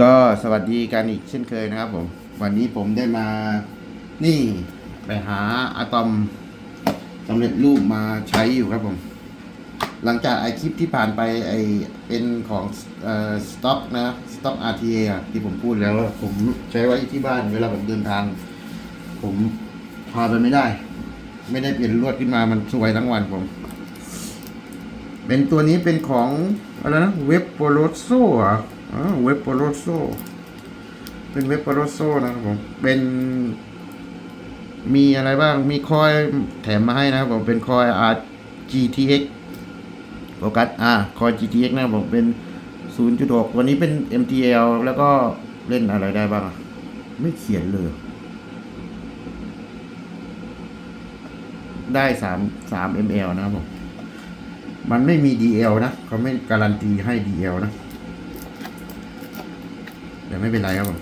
ก็สวัสดีกันอีกเช่นเคยนะครับผม วันนี้ผมได้มานี่ไปหาอะตอมสำเร็จรูปมาใช้อยู่ครับผม หลังจากไอคลิปที่ผ่านไปไอเป็นของเอ่อสต็อกนะสต็อก RTA อที่ผมพูดแล้ว ผมใช้ไว้ที่บ้านเวลาผมเดินทาง ผมพาไปไม่ได้ ไม่ได้เปลี่ยนลวดขึ้นมามันสวยทั้งวันผม เป็นตัวนี้เป็นของอะไรนะเว็บโปโลโซอะ อ๋อเว็บโปโลโซเป็นเว็บโปโลโซนะครับผม เป็นมีอะไรบ้าง มีคอยแถมมาให้นะครับผม เป็นคอย RGTX โฟกัสอ่าคอย GTX นะครับผม เป็น 0.6 วันนี้เป็น MTL แล้วก็เล่นอะไรได้บ้าง ไม่เขียนเลย ได้3 3 ml นะครับผม มันไม่มี DL นะ เขาไม่การันตีให้ DL นะ แต่ไม่เป็นไรครับผม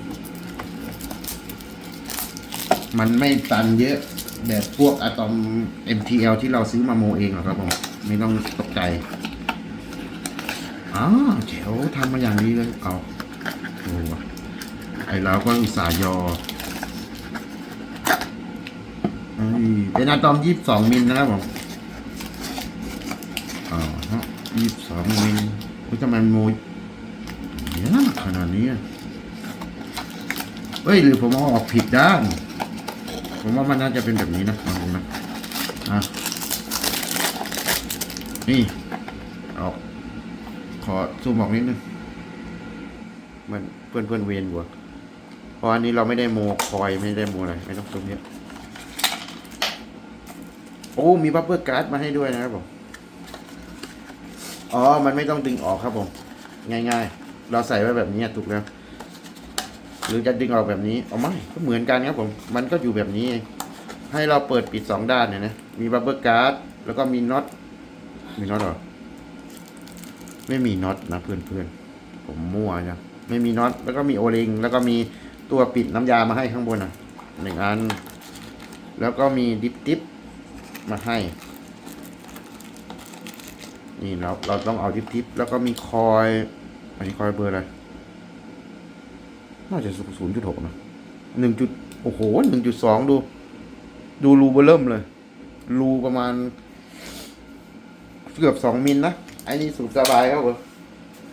มันไม่ตันเยอะแบบพวกอะตอม MTL ที่เราซื้อมาโมเองหรอกครับผม ไม่ต้องตกใจอ๋อเจ๋วทำมาอย่างนี้เลย เอาโอ้ไอเราก็อุตส่าห์ยอเอ้เป็นอะตอม22มิลนะครับผมอ่าฮะยี่สิบสองมิลเฮ้ยทำไมมันโมยเยอะขนาดนี้ เฮ้ยหรือผมเอาออกผิดด้านผมว่ามันน่าจะเป็นแบบนี้นะลองดูนะอะนี่เอาขอซูมออกนิดนึงมันเพื่อนเพื่อนเวียนหัวเพราะอันนี้เราไม่ได้โมคอยไม่ได้โมอะไรไม่ต้องซูมเยอะโอ้มีบัฟเฟอร์การ์ดมาให้ด้วยนะครับผมอ๋อ มันไม่ต้องดึงออกครับผม ง่ายๆ เราใส่ไว้แบบนี้ถูกแล้ว หรือจะดึงออกแบบนี้เอาไม่ก็เหมือนกันครับผมมันก็อยู่แบบนี้ ให้เราเปิดปิดสองด้านเนี่ยนะมีบับเบิลการ์ดแล้วก็มีน็อตมีน็อตเหรอไม่มีน็อตนะเพื่อนๆผมมั่วนะไม่มีน็อตแล้วก็มีโอลิงแล้วก็มีตัวปิดน้ำยามาให้ข้างบนอะหนึ่งอัน แล้วก็มีดิปติปมาให้ นี่เราเราต้องเอาทิปทิปแล้วก็มีคอย อันนี้คอยเบอร์อะไร น่าจะศูนย์จุดหกนะหนึ่งจุดโอ้โหหนึ่งจุดสองดู ดูรูเบอร์เริ่มเลย รูประมาณ เกือบสองมิลนะไอ้นี่สูบสบายครับผม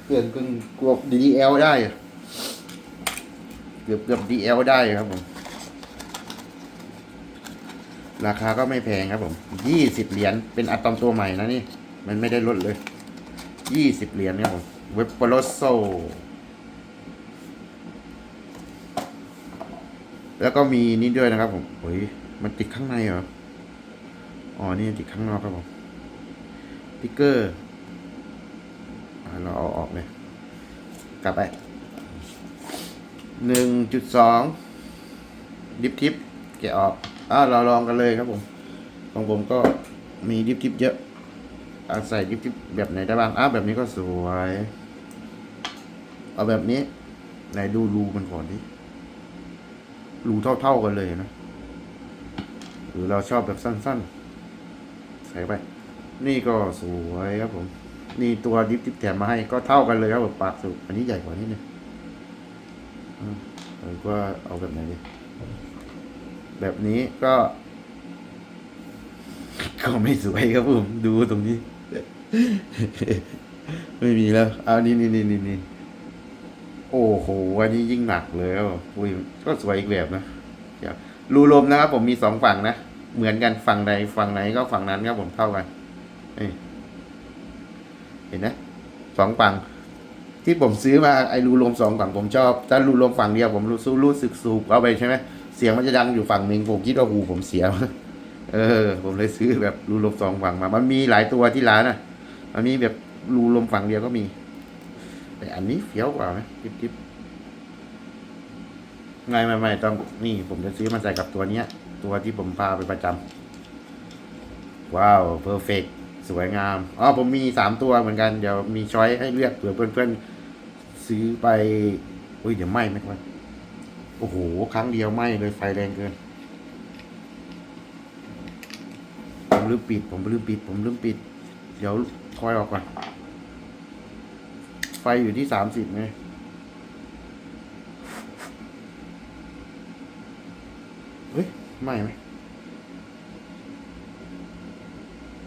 เกือบกึ่งกวบ DL ได้เกือบเกือบ DL ได้ครับผม ราคาก็ไม่แพงครับผมยี่สิบเหรียญเป็นอะตอมตัวใหม่นะนี่ มันไม่ได้ลดเลยยี่สิบเหรียญครับผมเว็บโปโลโซ แล้วก็มีนี่ด้วยนะครับผมโอ้ยมันติดข้างในเหรอ อ๋อ นี่ติดข้างนอกครับผมติ๊กเกอร์เราเอาออกเลย กลับไปหนึ่งจุดสองดิฟทิปแกะออกอ่าเราลองกันเลยครับผม ของผมก็มีดิฟทิปเยอะอาใส่ดิฟทิปแบบไหนได้บ้างอ้าวแบบนี้ก็สวย เอาแบบนี้ ไหนดูรูมันก่อนดิ รูเท่าๆกันเลยนะ หรือเราชอบแบบสั้นๆ ใส่ไป นี่ก็สวยครับผม นี่ตัวดิฟทิปแถมมาให้ก็เท่ากันเลยครับปากสุดอันนี้ใหญ่กว่านิดนึงอืมเราเอาแบบไหนดีแบบนี้ก็ ก็ไม่สวยครับผม ดูตรงนี้ ไม่มีแล้วเอานี่นี่นี่นี่ โอ้โหอันนี้ยิ่งหนักเลยอุ้ยก็สวยอีกแบบนะรูลมนะครับ ผมมีสองฝั่งนะ เหมือนกันฝั่งใดฝั่งไหนก็ฝั่งนั้นครับผมเท่ากันเห็นนะสองฝั่งที่ผมซื้อมาไอ้รูลมสองฝั่งผมชอบถ้ารูลมฝั่งเดียวผมรู้สึกรู้สึกสูบเอาไปใช่ไหมเสียงมันจะดังอยู่ฝั่งหนึ่งผมคิดว่าหูผมเสีย เออ ผมเลยซื้อแบบรูลมสองฝั่งมา มันมีหลายตัวที่ร้านอะอันนี้แบบรูลมฝั่งเดียวก็มี แต่อันนี้เฟี้ยวกว่าไหมจิ๊บจิ๊บไม่ไม่ไม่ต้องนี่ผมจะซื้อมาใส่กับตัวเนี้ย ตัวที่ผมพาไปประจำว้าวเพอร์เฟกสวยงามอ๋อผมมีสามตัวเหมือนกันเดี๋ยวมีช้อยให้เลือกเผื่อเพื่อนๆซื้อไปอุ้ยเดี๋ยวไหม้ไหมวะโอ้โหครั้งเดียวไหม้เลยไฟแรงเกินผมลืมปิด ผมลืมปิด ผมลืมปิด เดี๋ยวคอยออกก่อน ไฟอยู่ที่สามสิบไงเฮ้ยไม่ไหม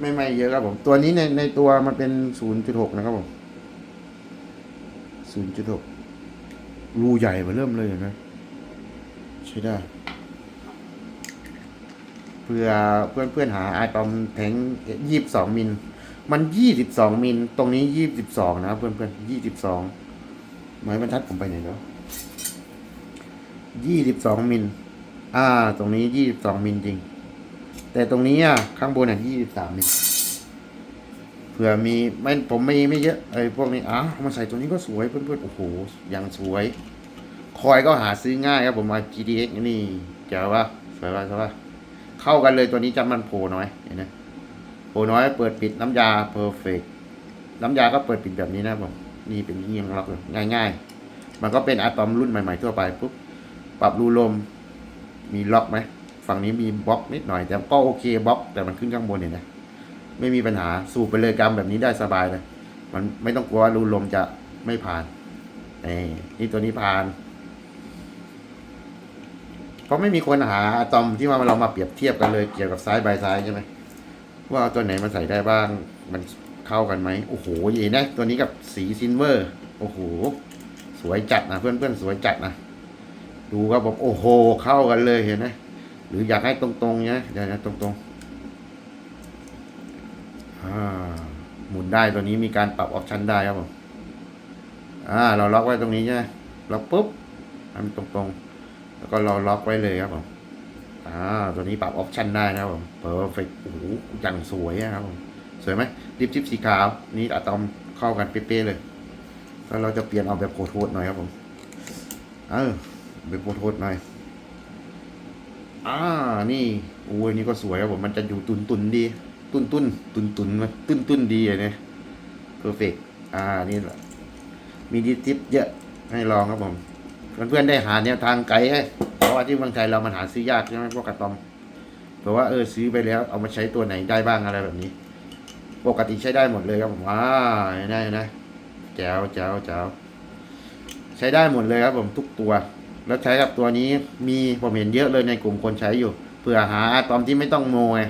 ไม่ไม่เยอะครับผม ตัวนี้ในในตัวมันเป็นศูนย์จุดหกนะครับผมศูนย์จุดหกรูใหญ่มาเริ่มเลยนะใช่ได้เพื่อเพื่อนเพื่อนหาไอตอมแทงยี่สิบสองมิล มันยี่สิบสองมิลตรงนี้ยี่สิบสองนะเพื่อนเพื่อนยี่สิบสองไม้บรรทัดผมไปไหนแล้วยี่สิบสองมิลอ่า ตรงนี้ยี่สิบสองมิลจริง แต่ตรงนี้อะข้างบนอะยี่สิบสามมิลเผื่อมีไม่ผมไม่ไม่เยอะไอ้พวกนี้อ้าวมาใส่ตัวนี้ก็สวยเพื่อนๆโอ้โหยังสวย คอยก็หาซื้อง่ายครับผมมา GTX นี่เจ๋วว่าสวยว่าสวยว่าเข้ากันเลยตัวนี้จำมันโผล่น้อยเห็นไหม โผล่น้อยเปิดปิดน้ำยาเพอร์เฟกน้ำยาก็เปิดปิดแบบนี้นะผมนี่เป็นเงียงล็อกเลยง่าย ๆ มันก็เป็นอะตอมรุ่นใหม่ ๆ ทั่วไปปุ๊บปรับรูลมมีล็อกไหมฝั่งนี้มีบล็อกนิดหน่อย แต่ก็โอเคบล็อก แต่มันขึ้นข้างบนเห็นไหมไม่มีปัญหาสูบไปเลยกำแบบนี้ได้สบายเลยมันไม่ต้องกลัวว่ารูลมจะไม่ผ่านนี่นี่ตัวนี้ผ่านเพราะไม่มีคนหาอะตอมที่ว่าเรามาเปรียบเทียบกันเลยเกี่ยวกับซ้ายบายซ้ายใช่ไหม ว่าเอาตัวไหนมาใส่ได้บ้าง มันเข้ากันไหมโอ้โหเห็นไหมตัวนี้กับสีซิลเวอร์ โอ้โห สวยจัดนะเพื่อนเพื่อนๆสวยจัดนะ ดูครับผมโอ้โห เข้ากันเลยเห็นไหมหรืออยากให้ตรงๆเนี้ยเดี๋ยวนะตรงๆหมุนได้ตัวนี้มีการปรับออปชันได้ครับผมอ่า เราล็อกไว้ตรงนี้ใช่ไหมล็อกปุ๊บให้มันตรงๆ แล้วก็เราล็อกไว้เลยครับผม อ่าตัวนี้ปรับออปชันได้นะครับผมเพอร์เฟกโอ้โหอย่างสวยอะครับผมสวยไหมดิฟทิปสีขาวนี่อะตอมเข้ากันเป๊ะๆเลยแล้วเราจะเปลี่ยนเอาแบบโคโทสหน่อยครับผมเออแบบโคโทสหน่อยอ่านี่โอ้ยนี่ก็สวยครับผมมันจะอยู่ตุนตุนๆดี ตุนตุนตุนตุนมาตุนตุนๆดีเลยเนี่ยเพอร์เฟกอ่านี่แหละมีดีทิปเยอะให้ลองครับผมเพื่อนๆได้หาแนวทางไกด์ให้ ว่าที่เมืองไทยเรามันหาซื้อยากใช่ไหมพวกกระตอมเพราะว่าเออซื้อไปแล้วเอามาใช้ตัวไหนได้บ้างอะไรแบบนี้ ปกติใช้ได้หมดเลยครับผมว้าได้นะแจ๋วแจ๋วแจ๋วใช้ได้หมดเลยครับผมทุกตัว แล้วใช้กับตัวนี้มีผมเห็นเยอะเลยในกลุ่มคนใช้อยู่เพื่อหาตอมที่ไม่ต้องโมไง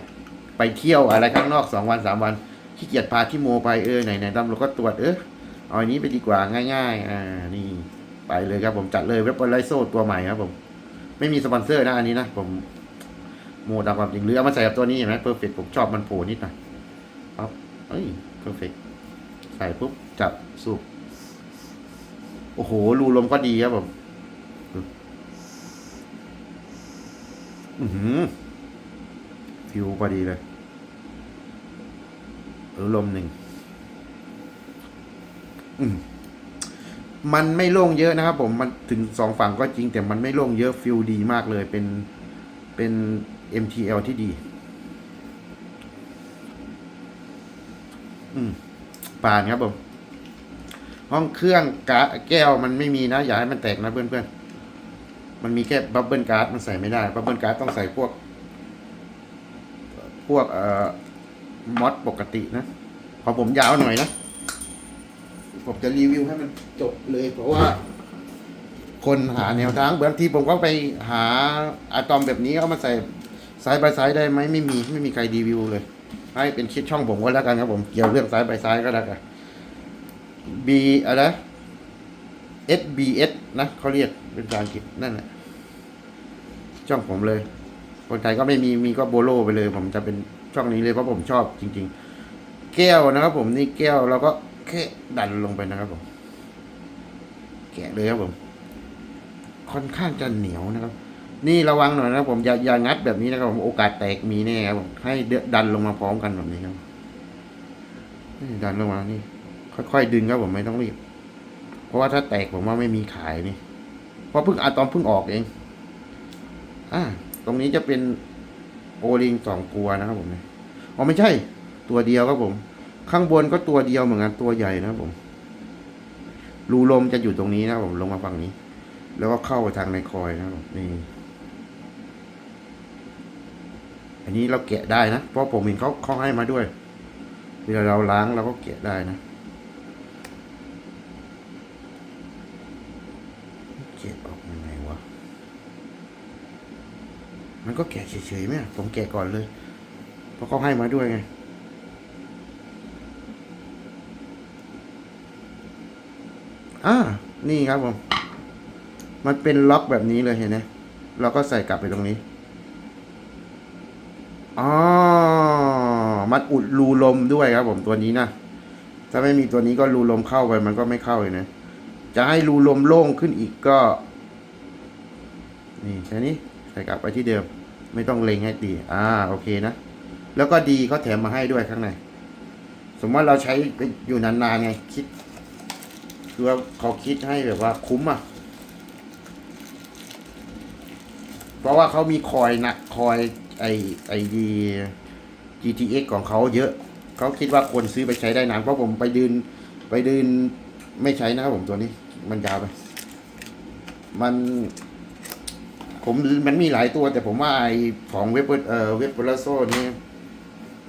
ไปเที่ยวอะไรข้างนอกสองวันสามวันขี้เกียจพาที่โมไปเออไหนไหนตำรวจก็ตรวจเออเอาอันนี้ไปดีกว่าง่าย ๆ อ่านี่ไปเลยครับผมจัดเลยเว็บไลโซตัวใหม่ครับผม ไม่มีสปอนเซอร์นะอันนี้นะผมโมตามความจริงหรือเอามาใส่กับตัวนี้เห็นไหมเพอร์เฟกผมชอบมันโผล่นิดหน่อยครับเอ้ยเพอร์เฟกใส่ปุ๊บจับสูบโอ้โหรูลมก็ดีครับผมอือหือฟิวพอดีเลยรูลมหนึ่งอืม มันไม่โล่งเยอะนะครับผมมันถึงสองฝั่งก็จริงแต่มันไม่โล่งเยอะฟิลดีมากเลยเป็นเป็น MTL ที่ดีอืมป่านครับผม ห้องเครื่องกาแก้วมันไม่มีนะอย่าให้มันแตกนะเพื่อนๆ มันมีแค่บับเบิลการ์ดมันใส่ไม่ได้บับเบิลการ์ดต้องใส่พวก พวกเอ่อมอดปกตินะ พอผมยาวหน่อยนะ ผมจะรีวิวให้มันจบเลย เพราะว่า คนหาแนวทางบางทีผมก็ไปหาอะตอมแบบนี้เอามาใส่ซ้ายบายซ้ายได้ไหมไม่มีไม่มีใครรีวิวเลย ให้เป็นคิดช่องผมก็แล้วกันครับผมเกี่ยวเรื่องซ้ายบายซ้ายก็แล้วกัน B อะไร SBS นะเขาเรียกเป็นภาษาอังกฤษนั่นแหละช่องผมเลย คนไทยก็ไม่มีมีก็โบโลไปเลย ผมจะเป็นช่องนี้เลยเพราะผมชอบจริง ๆ แก้วนะครับผมนี่แก้วเราก็ แค่ดันลงไปนะครับผมแกะเลยครับผมค่อนข้างจะเหนียวนะครับ นี่ระวังหน่อยนะครับผมอย่าอย่างัดแบบนี้นะครับผมโอกาสแตกมีแน่ครับผมให้ดันลงมาพร้อมกันแบบนี้ครับดันลงมานี่ ค่อยๆดึงครับผมไม่ต้องรีบ เพราะว่าถ้าแตกผมว่าไม่มีขายนี่เพราะเพิ่งอะตอมเพิ่งออกเองอ่าตรงนี้จะเป็นโอลิงสองตัวนะครับผมอ๋อไม่ใช่ ตัวเดียวครับผม ข้างบนก็ตัวเดียวเหมือนกันตัวใหญ่นะผมรูลมจะอยู่ตรงนี้นะผมลงมาฝั่งนี้ แล้วก็เข้าไปทางในคอยนะผมนี่อันนี้เราแกะได้นะเพราะผมเห็นเขาเขาให้มาด้วยเวลาเราล้างเราก็แกะได้นะแกะออกยังไงวะมันก็แกะเฉยๆไหมผมแกะก่อนเลยเพราะเขาให้มาด้วยไง อ่า นี่ครับผม มันเป็นล็อกแบบนี้เลยเห็นไหมเราก็ใส่กลับไปตรงนี้อ๋อมันอุดรูลมด้วยครับ ผมตัวนี้นะถ้าไม่มีตัวนี้ก็รูลมเข้าไป มันก็ไม่เข้าเลยนะจะให้รูลมโล่งขึ้นอีกก็ นี่แค่นี้ใส่กลับไปที่เดิม ไม่ต้องเล็งให้ตีอ่าโอเคนะแล้วก็ดีเขาแถมมาให้ด้วยข้างใน สมมติว่าเราใช้ไปอยู่นานๆไงคิด คือว่าเขาคิดให้แบบว่าคุ้มอะ เพราะว่าเขามีคอยหนักคอยไอไอดี GTX ของเขาเยอะ เขาคิดว่าคนซื้อไปใช้ได้นาน เพราะผมไปดืนไปดืนไม่ใช้นะครับผมตัวนี้ มันยาวไป มัน ผมมันมีหลายตัว แต่ผมว่าไอของเว็บเอ่อเว็บเบลโซนี่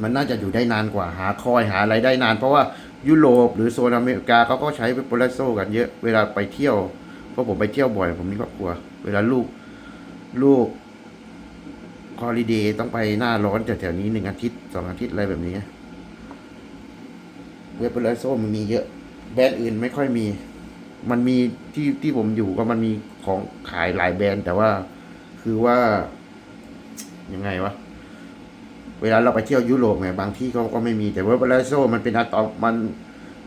มันน่าจะอยู่ได้นานกว่าหาคอยหาอะไรได้นาน เพราะว่า ยุโรปหรือโซนอเมริกาเขาก็ใช้เว็บเลโซกันเยอะเวลาไปเที่ยวเพราะผมไปเที่ยวบ่อย ผมมีครอบครัว เวลาลูกลูกฮอลิเดย์ต้องไปหน้าร้อนแถวๆนี้หนึ่งอาทิตย์สองอาทิตย์อะไรแบบนี้ เว็บเลโซมันมีเยอะ แบรนด์อื่นไม่ค่อยมี มันมีที่ที่ผมอยู่ก็มันมีของขายหลายแบรนด์แต่ว่าคือว่ายังไงวะ เวลาเราไปเที่ยวยุโรปไงบางที่เขาก็ไม่มีแต่ว่าเบลโซมันเป็นอะตอมมัน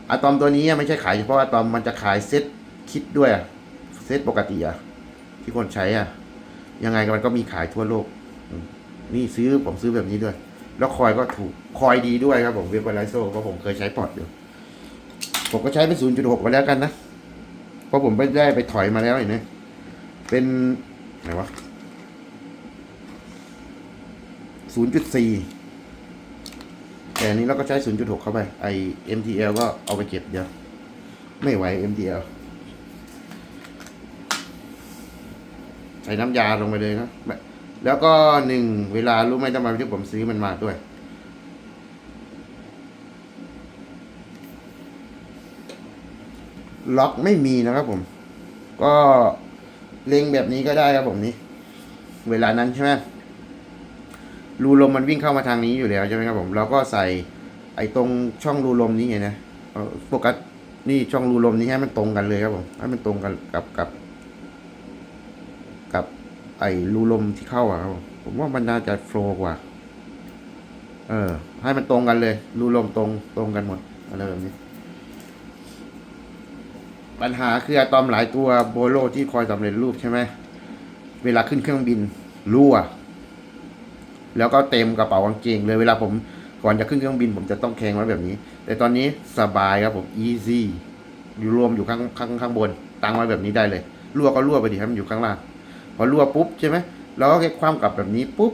อะตอมตัวนี้ไม่ใช่ขายเฉพาะอะตอมมันจะขายเซตคิดด้วยเซตปกติอะที่คนใช้อะยังไงมันก็มีขายทั่วโลก นี่ซื้อผมซื้อแบบนี้ด้วย แล้วคอยก็ถูกคอยดีด้วยครับผมเว็บเบลโซเพราะผมเคยใช้พอร์ตอยู่ผมก็ใช้เป็นศูนย์จุดหกไปแล้วกันนะเพราะผมไม่ได้ไปถอยมาแล้วเห็นไหมเป็นไหนวะ ศูนย์จุดสี่แต่อันนี้เราก็ใช้ศูนย์จุดหกเข้าไป ไอ MTL ก็เอาไปเก็บเดียว ไม่ไหว MTL ใส่น้ำยาลงไปเลยนะ แล้วก็หนึ่งเวลารู้ไหมทำไมที่ผมซื้อมันมาด้วย ล็อกไม่มีนะครับผม ก็เล็งแบบนี้ก็ได้ครับผมนี่เวลานั้นใช่ไหม รูลมมันวิ่งเข้ามาทางนี้อยู่แล้วใช่ไหมครับผมเราก็ใส่ไอ้ตรงช่องรูลมนี้ไงนะเอาโฟกัสนี่ช่องรูลมนี้ให้มันตรงกันเลยครับผมให้มันตรงกันกับกับ กับ ไอ้รูลมที่เข้าอะครับผมผมว่ามันน่าจะโฟล์กว่า เออ ให้มันตรงกันเลย รูลมตรงตรงกันหมดอะไรแบบนี้ปัญหาคืออะตอมหลายตัวโบโลที่คอยสำเร็จรูปใช่ไหม เวลาขึ้นเครื่องบินรั่ว แล้วก็เต็มกระเป๋ากางเกงเลยเวลาผมก่อนจะขึ้นเครื่องบินผมจะต้องแข่งไว้แบบนี้ แต่ตอนนี้สบายครับผม easy อยู่รวมอยู่ข้างข้างข้างบนตังไว้แบบนี้ได้เลยรั่วก็รั่วไปดิให้มันอยู่ข้างล่างพอรั่วปุ๊บใช่ไหมเราก็แค่คว่ำกลับแบบนี้ปุ๊บ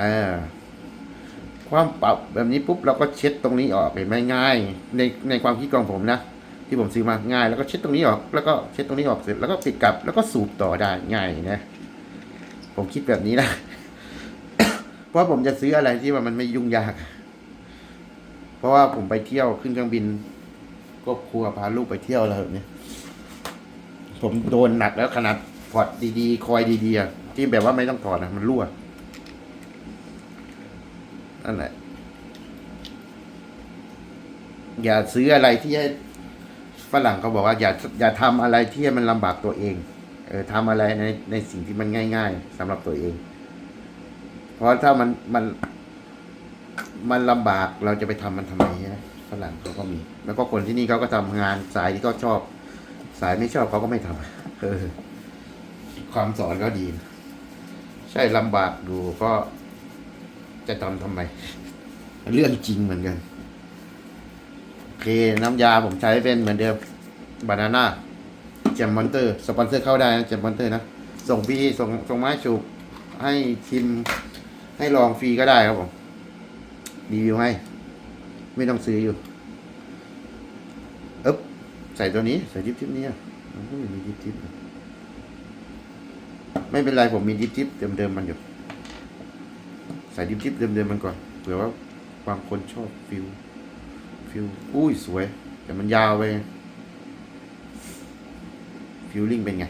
อ่าคว่ำปรับแบบนี้ปุ๊บเราก็เช็ดตรงนี้ออกเห็นไหมง่าย ในในความคิดของผมนะที่ผมซื้อมาง่าย แล้วก็เช็ดตรงนี้ออก แล้วก็เช็ดตรงนี้ออกเสร็จแล้วก็ปิดกลับแล้วก็สูบต่อได้ง่ายนะผมคิดแบบนี้นะ เพราะผมจะซื้ออะไรที่ว่ามันไม่ยุ่งยาก เพราะว่าผมไปเที่ยวขึ้นเครื่องบินก็ครัวพาลูกไปเที่ยวอะไรแบบนี้ผมโดนหนักแล้วขนาดพอร์ตดีๆ คอยดีๆที่แบบว่าไม่ต้องถอดนะมันรั่วนั่นแหละอย่าซื้ออะไรที่ให้ฝรั่งเขาบอกว่า อย่าอย่าทำอะไรที่ให้มันลำบากตัวเอง เออทำอะไรในในสิ่งที่มันง่าย ๆสำหรับตัวเอง เพราะถ้ามันมัน มันลำบากเราจะไปทำมันทำไมใช่ไมฝรั่งเขาก็มี แล้วก็คนที่นี่เขาก็ทำงานสายที่เขาชอบ สายไม่ชอบเขาก็ไม่ทำเออความสอนก็ดีนะใช่ลำบากดูก็จะทำทำไม เรื่องจริงเหมือนกันโอเคน้ำยาผมใช้เป็นเหมือนเดิมบานาน่าแจมมอนเตอร์ สปอนเซอร์เข้าได้นะแจมมอนเตอร์นะ ส่งฟรีส่งส่งไม้ฉุกให้ชิม ให้ลองฟรีก็ได้ครับผมรีวิวให้ ไม่ต้องซื้ออยู่อึ๊บใส่ตัวนี้ ใส่ทิปทิปนี้อะมันก็มีทิปทิปไม่เป็นไรผมมีทิปทิปเดิมๆมันอยู่ ใส่ทิปทิปเดิมๆมันก่อนเผื่อว่าบางคนชอบฟิลฟิลอุ้ยสวย แต่มันยาวไปฟิลลิ่งเป็นไง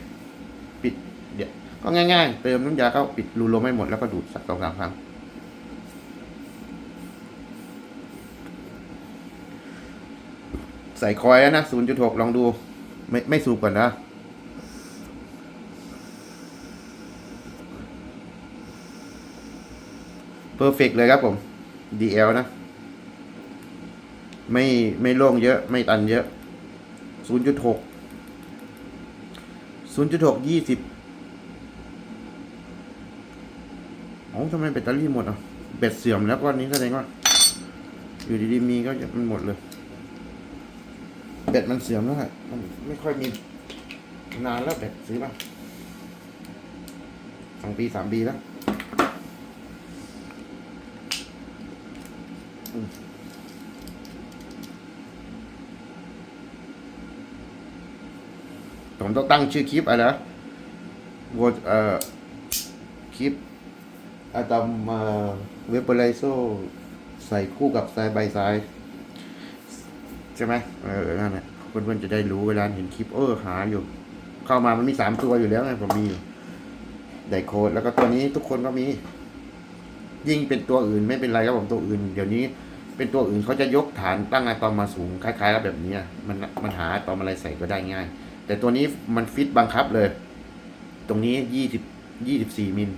ก็ง่าย ๆ เติมน้ำยาเข้าปิดรูลมให้หมดแล้วก็ดูดสักสองสามครั้งใส่คอยแล้วนะ0.6ลองดู ไม่ไม่สูบก่อนนะเพอร์เฟกเลยครับผม DL นะ ไม่ไม่โล่งเยอะ ไม่ตันเยอะ 0.6 0.6 20เอ้ทำไมแบตเตอรี่หมดอะแบตเสื่อมแล้วก้อนนี้แสดงว่าอยู่ดีๆมีก็จะมันหมดเลยแบตมันเสื่อมแล้วอะมันไม่ค่อยมีนานแล้วแบตซื้อป่ะสองปีสามปีแล้วผมต้องตั้งชื่อคลิปอะไรนะวอเอ่อ คลิป อะตอมเวเปอร์ไลโซใส่คู่กับไซบายไซใช่ไหมเออนั่นแหละเพื่อนๆจะได้รู้เวลาเห็นคลิปเออหาอยู่ เข้ามามันมีสามตัวอยู่แล้วไงผมมีไดโคดแล้วก็ตัวนี้ทุกคนก็มี ยิ่งเป็นตัวอื่นไม่เป็นไรครับผมตัวอื่น เดี๋ยวนี้เป็นตัวอื่นเขาจะยกฐานตั้งอะตอมมาสูงคล้ายๆกับแบบนี้มันมันหาตอมอะไรใส่ก็ได้ง่าย แต่ตัวนี้มันฟิตบังคับเลย ตรงนี้ยี่สิบยี่สิบสี่มิล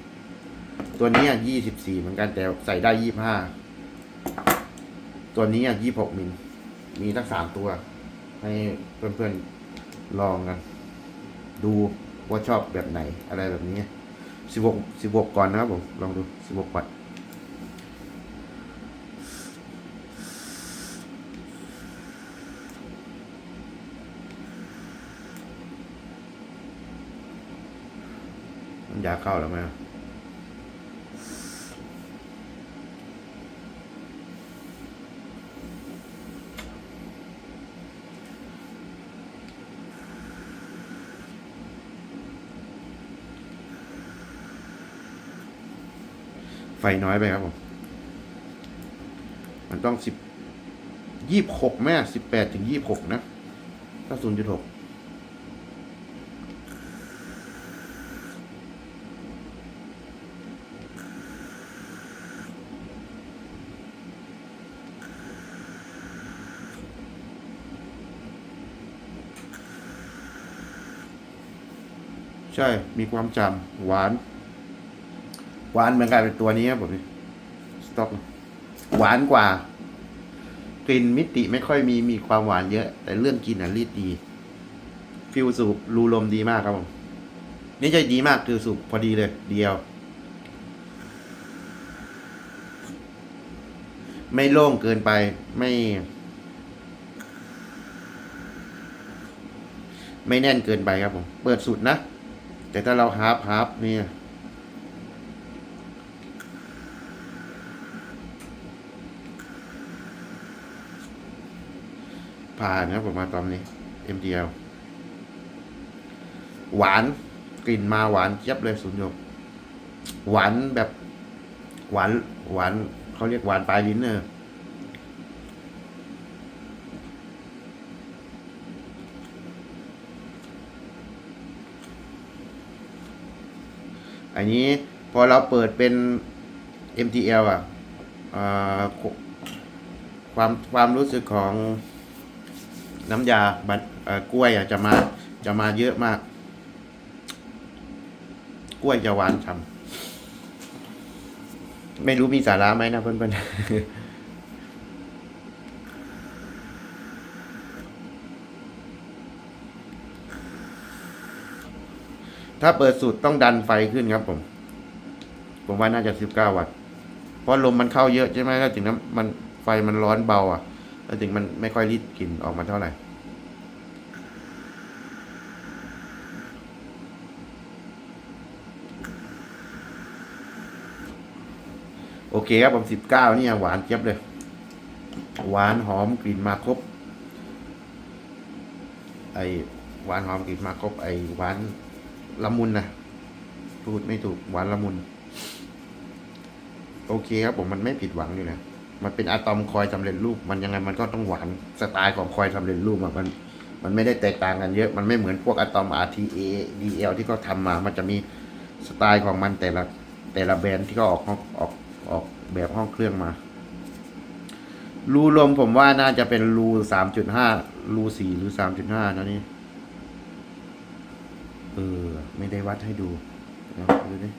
ตัวนี้ยี่สิบสี่เหมือนกันแต่ใส่ได้ยี่ห้าตัวนี้ยี่หกมิล มีทั้งสามตัว ให้เพื่อนๆลองกัน ดูว่าชอบแบบไหนอะไรแบบนี้สิบหกสิบหกก่อนนะครับผม ลองดูสิบหกวัตต์มันยาเข้าแล้วไหม ไฟน้อยไปครับผม มันต้องสิบยี่หกแม่สิบแปดถึงยี่หกนะ ถ้าศูนย์จุดหกใช่ มีความจำหวาน หวานเหมือนกันเป็นตัวนี้ครับผมสต็อกหวานกว่า กลิ่นมิติไม่ค่อยมีมีความหวานเยอะ แต่เรื่องกินอะรีดดี ฟิลสูบรูลมดีมากครับผมนี่ใช่ดีมากคือสูบพอดีเลย เดียว ไม่โล่งเกินไปไม่ ไม่แน่นเกินไปครับผม เปิดสุดนะ แต่ถ้าเราฮาร์ปฮาร์ปเนี่ย ผ่านนะครับผมมาตอนนี้ MDL หวานกลิ่นมาหวานเจี๊ยบเลยสุนยมหวานแบบหวานหวานเขาเรียกหวานปลายลิ้นเนอะอันนี้พอเราเปิดเป็น MTL อะอ่าความความรู้สึกของ น้ำยาบัตกล้วยอะจะมาจะมาเยอะมาก กล้วยจะหวานฉ่ำไม่รู้มีสาระไหมนะเพื่อนๆถ้าเปิดสูตรต้องดันไฟขึ้นครับผม ผมว่าน่าจะสิบเก้าวัตต์ เพราะลมมันเข้าเยอะใช่ไหมแล้วถึงน้ำมันไฟมันร้อนเบาอะ แล้วถึงมันไม่ค่อยรีดกลิ่นออกมาเท่าไหร่โอเคครับผมสิบเก้านี่ยหวานเจี๊ยบเลย หวานหอมกลิ่นมาครบ ไอหวานหอมกลิ่นมาครบไอหวานละมุนนะพูดไม่ถูกหวานละมุน โอเคครับผมมันไม่ผิดหวังอยู่นะ มันเป็นอะตอมคอยสำเร็จรูป มันยังไงมันก็ต้องหวานสไตล์ของคอยสำเร็จรูปมันมันไม่ได้แตกต่างกันเยอะ มันไม่เหมือนพวกอะตอม RTA DL ที่เขาทำมา มันจะมีสไตล์ของมันแต่ละแต่ละแบรนด์ที่ก็ออกห้องออกออกแบบห้องเครื่องมา รูลมผมว่าน่าจะเป็นรูสามจุดห้ารูสี่หรือสามจุดห้านะนี่เออ ไม่ได้วัดให้ดูนะดูดิ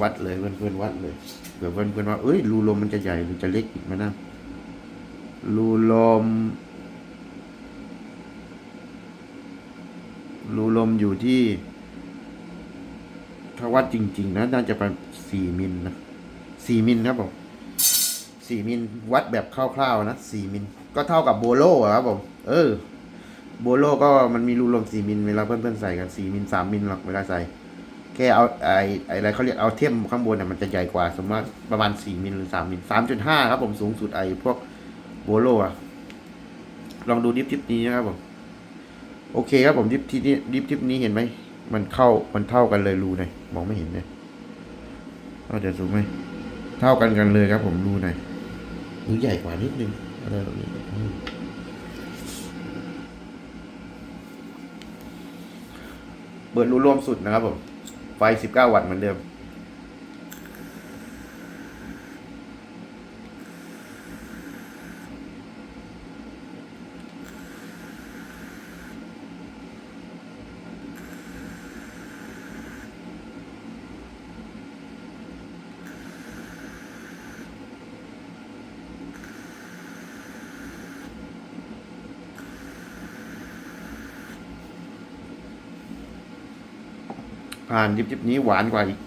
วัดเลยเพื่อนๆวัดเลย เผื่อเพื่อนๆว่า เอ้ยรูลมมันจะใหญ่หรือจะเล็กอีกไหมนะรูลมรูลมอยู่ที่ถ้าวัดจริง ๆนะน่าจะประมาณสี่มิลนะสี่มิลครับผมสี่มิลวัดแบบคร่าวๆนะสี่มิลก็เท่ากับโบโลอะครับผมเออ โบโลก็มันมีรูลมสี่มิลเวลาเพื่อนๆใส่กันสี่มิลสามมิลหรอกเวลาใส่ แค่เอาไอ้ไอ้อะไรเขาเรียกเอาเทียมข้างบนน่ะมันจะใหญ่กว่า สมมติว่าประมาณสี่มิลหรือสามมิลสามจุดห้าครับผมสูงสุดไอ้พวกโบโลอะลองดูดิฟทิปนี้นะครับผมโอเคครับผมดิฟทิปนี้ดิฟทิปนี้เห็นไหมมันเข้ามันเท่ากันเลยรูไหนมองไม่เห็นเลยเอาเดี๋ยวสูงไหมเท่ากันกันเลยครับ ผมรูไหนหรือใหญ่กว่านิดนึงอะไรแบบนี้เปิดรูรวมสุดนะครับผม ไฟ 19 วัตต์เหมือนเดิม ผ่านจิบจิบนี้หวานกว่าอีก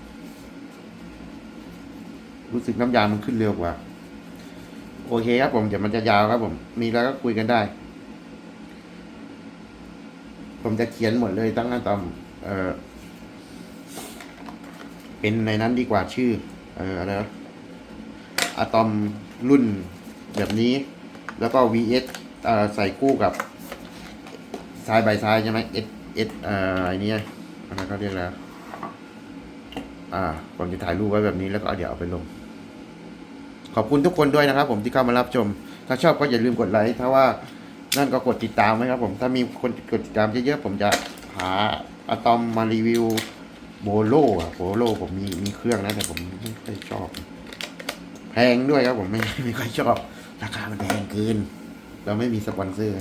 รู้สึกน้ำยามันขึ้นเร็วกว่า โอเคครับผม เดี๋ยวมันจะยาวครับผม มีแล้วก็คุยกันได้ ผมจะเขียนหมดเลยตั้งแต่ตอนเออเป็นในนั้นดีกว่าชื่อ เอออะไรนะอะตอมรุ่นแบบนี้ แล้วก็ VS เอ่อใส่คู่กับซ้ายใบซ้ายใช่ไหม S S เอ่อไอ้นี่อะไรเขาเรียกแล้ว อ่าผมจะถ่ายรูปไว้แบบนี้แล้วก็เดี๋ยวเอาไปลง ขอบคุณทุกคนด้วยนะครับ ผมที่เข้ามารับชม ถ้าชอบก็อย่าลืมกดไลค์ถ้าว่านั่นก็กดติดตามไว้ครับ ผมถ้ามีคนกดติดตามเยอะๆผมจะหาอะตอมมารีวิวโบโลอะโบโลผมมีมีเครื่องนะแต่ผมไม่ค่อยชอบ แพงด้วยครับผมไม่ไม่ค่อยชอบ ราคามันแพงเกินเราไม่มีสปอนเซอร์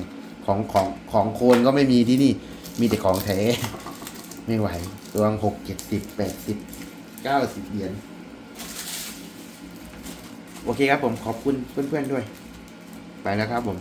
ของของของโคนก็ไม่มีที่นี่ มีแต่ของแท้ ไม่ไหวตัวหกเจ็ดสิบแปดสิบ เก้าสิบเหรียญ โอเคครับผมขอบคุณเพื่อนๆด้วย ไปแล้วครับผม